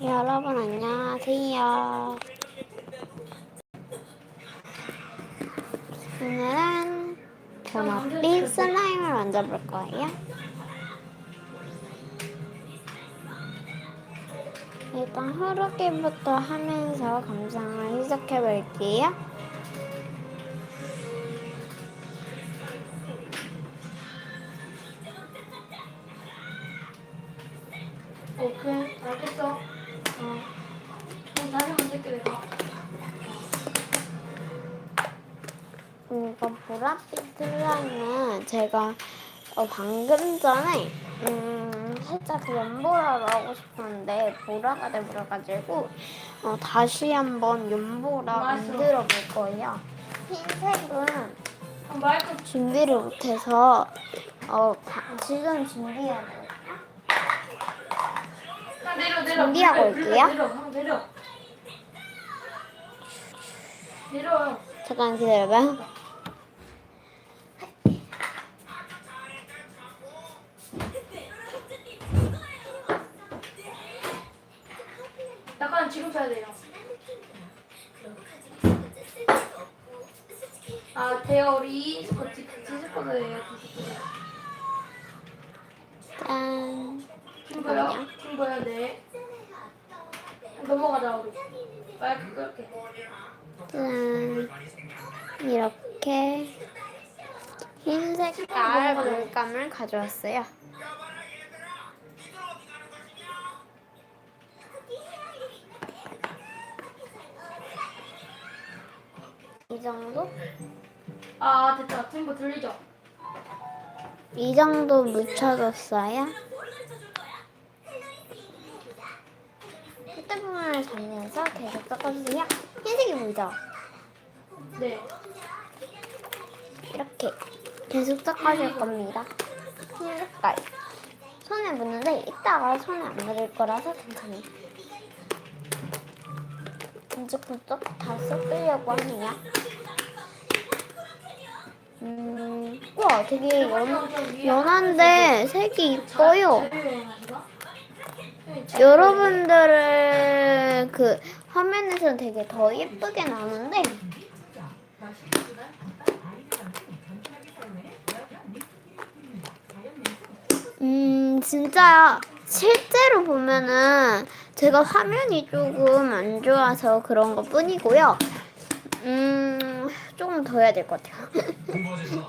여러분 안녕하세요. 오늘은 전업빛 슬라임을 만들어볼 거예요. 일단 흐르기부터 하면서 감상을 시작해 볼게요. 오케이 알겠어 이거 보랏빛 슬라임은 제가 어, 방금 전에 음, 살짝 연보라로 하고 싶었는데 보라가 돼버려가지고 어, 다시 한번 연보라 맛있어. 만들어 볼 거예요. 흰색은 아, 준비를 못해서 어, 바- 지금 준비해야 돼요. 아, 내려 내려 준비하고 올게요. 내려 내려 잠깐 기다려봐요. 약간 지금 써야 돼요 아 대열이 스포츠 디스코드예요 디스코드 짠. 팀보요 팀보요 네 넘어가자 우리 마이크 끌게 짠. 이렇게 흰 색 깔 물감을 가져왔어요. 이 정도? 아 됐다 팀보 들리죠 이 정도 묻혀줬어요. 끝부분을 잡면서 계속 섞어주세요. 흰색이 보이죠? 네 이렇게 계속 섞어줄 겁니다. 흰 색깔. 손에 묻는데 이따가 손에 안 묻을 거라서 괜찮아요. Bun쩍bun쩍 다 섞으려고 하네요. 음, 와, 되게 연, 연한데 색이 이뻐요. 여러분들은 그 화면에서 되게 더 예쁘게 나오는데 음 진짜 실제로 보면은 제가 화면이 조금 안 좋아서 그런 것 뿐이고요. 음 조금 더 해야 될 것 같아요.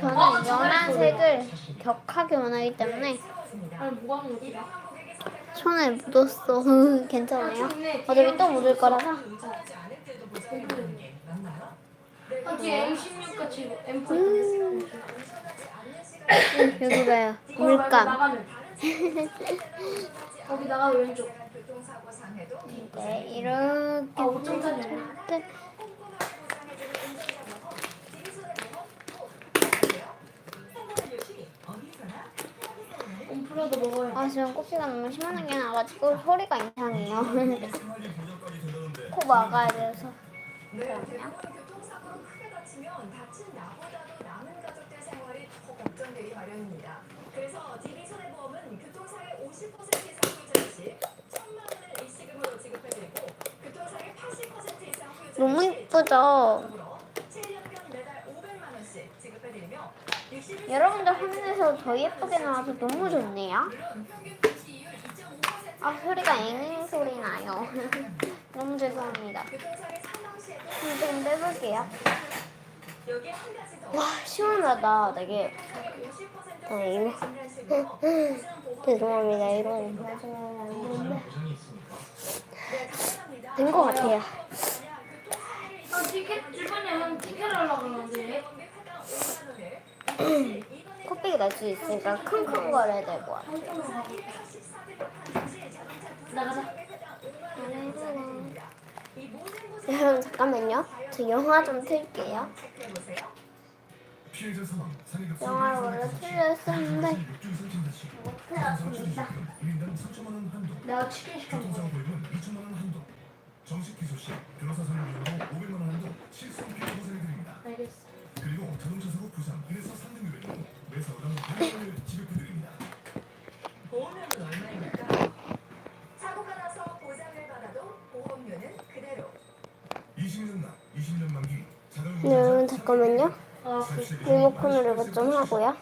저는 연한 색을 격하게 원하기 때문에? 손에 묻었어. 괜찮아요. 어차피 또 묻을 거라서. 아 뒤에 M16 같이 M4 음. 여기 봐요. 물감. 나가면 거기 나가 왼쪽 네, 이렇게 아 5.4냐 네. 옴프라도 먹어요 아 지금 코피가 너무 심하게 나가지고 소리가 이상해요. 코 막아야 돼서. 잠깐만요. 교통사고로 크게 다치면 다친 나보다도 남은 가족들 생활이 더 걱정되기 마련입니다. 그래서 DB손해보험은 교통사고의 50% 너무 시 이쁘죠? 7년간 매달 500만 원씩 지급해드리며 60일 여러분들 화면에서 더 예쁘게 나와서 너무 좋네요. 아 소리가 앵앵 소리 나요. 너무 죄송합니다. 좀 빼볼게요. 와 시원하다 되게. 50% 네, 이거. 진단식으로 죄송합니다. 이런 된것 같아요. 아 티켓 주변에 한 티켓 하려고 그러는데 코피가 날수 있으니까 킁킁거려야 될것 같아요. 나가자 여러분 잠깐만요. 저 영화 좀 틀게요. 영화를 원래 틀렸었는데 육중 선진 다시 틀렸습니다. 1인당 3천만 원 한도 내가 치킨 시켜 먹어 교통사고 보험은 2천만 원 한도 정식 기소 시 변호사 상담료로 500만 원 한도 실손 피해 보상해드립니다 알겠어 그리고 자동차 사고 부상 1에서 3등급에는 매사 잠깐만요. 아, 그, 리모컨으로 이것 좀 하고요.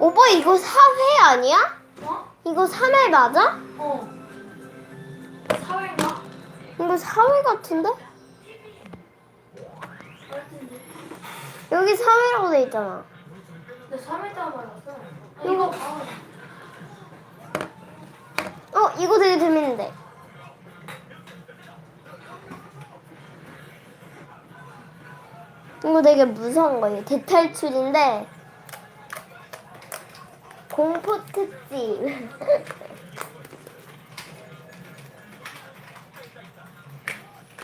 오빠 이거 4회 아니야? 어? 이거 3회 맞아? 어. 사회인가? 이거 4회 같은데? 같은데. 여기 4회라고 돼 있잖아. 근데 3일 동안 말았어. 아, 이거 봐. 어, 이거 되게 재밌는데. 이거 되게 무서운 거예요. 대탈출인데 공포 특집.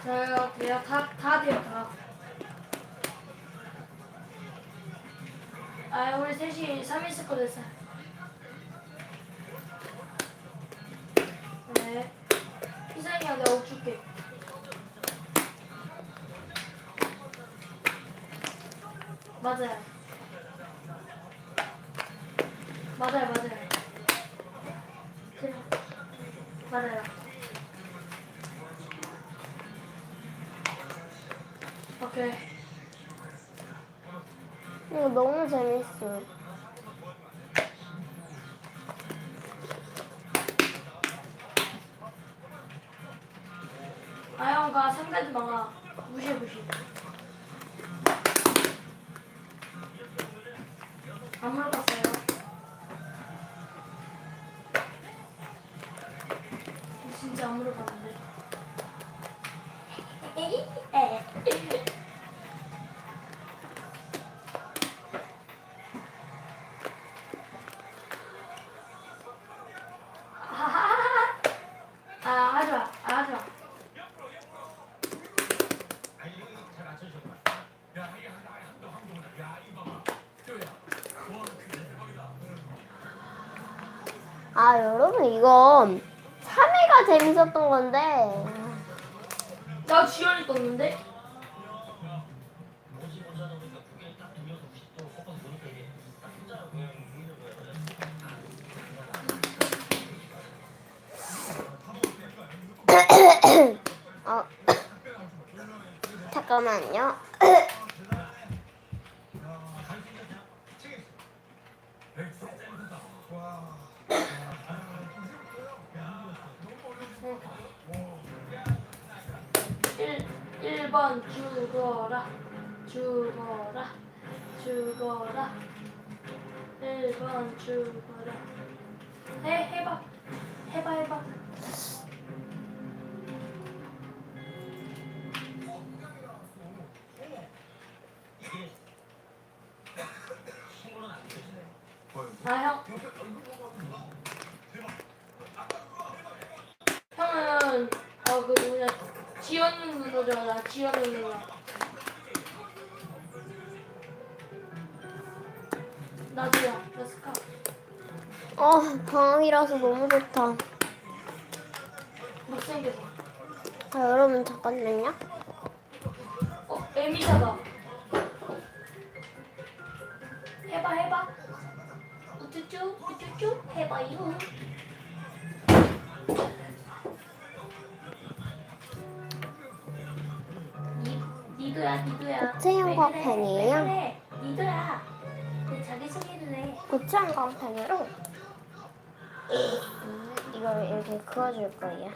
저요, 돼요. 다, 다 돼요, 다. 아, 우리 셋이 3일 쓸거 됐어요. 네. 희상이야, 내가 옷 줄게. 맞아요. 맞아요, 맞아요. 그래. 맞아요. 오케이. 이거 너무 재밌어. 아영과 상대도 막아. 무시해, 무시. 안 물어봤어요. 진짜 안 물어봤는데. 이거 3회가 재밌었던 건데. 나 지연이 떴는데? 어. 잠깐만요. 1번 죽어라 죽어라 죽어라. 1번 죽어라. 해 해봐. 해봐 해봐. 아형. 형은 어그 누구냐 지연 누나잖아 지연 누나 나도야 나 스카. 어, 방학이라서 너무 좋다. 못생겨서. 아, 여러분 잠깐만요. 어 에미사다 해봐 해봐. 우쭈쭈 우쭈쭈 해봐요 니도야 니도야 고체형 왜 그래? 니도야 내 자기 소개를 해 고추한 광팬으로 음, 이걸 이렇게 그어줄 거예요.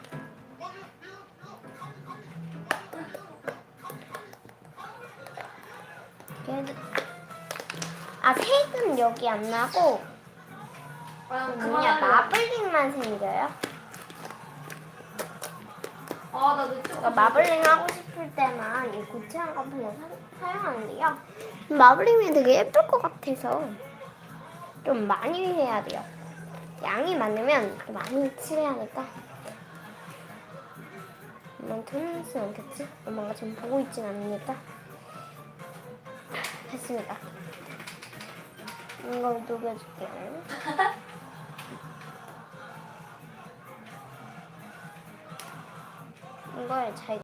얘도- 아 색은 여기 안 나고 아 그냥 마블링만 생겨요. 아나 내 쪽. 그러니까 마블링 하고 싶 을 때만 이 고체한 컴플레 사용하는데요. 마블링이 되게 예쁠 것 같아서 좀 많이 해야 돼요. 양이 많으면 또 많이 칠해야니까. 엄마는 수 않겠지? 엄마가 지금 보고 있진 않으니까. 됐습니다. 이걸 녹여줄게요. 이걸 잘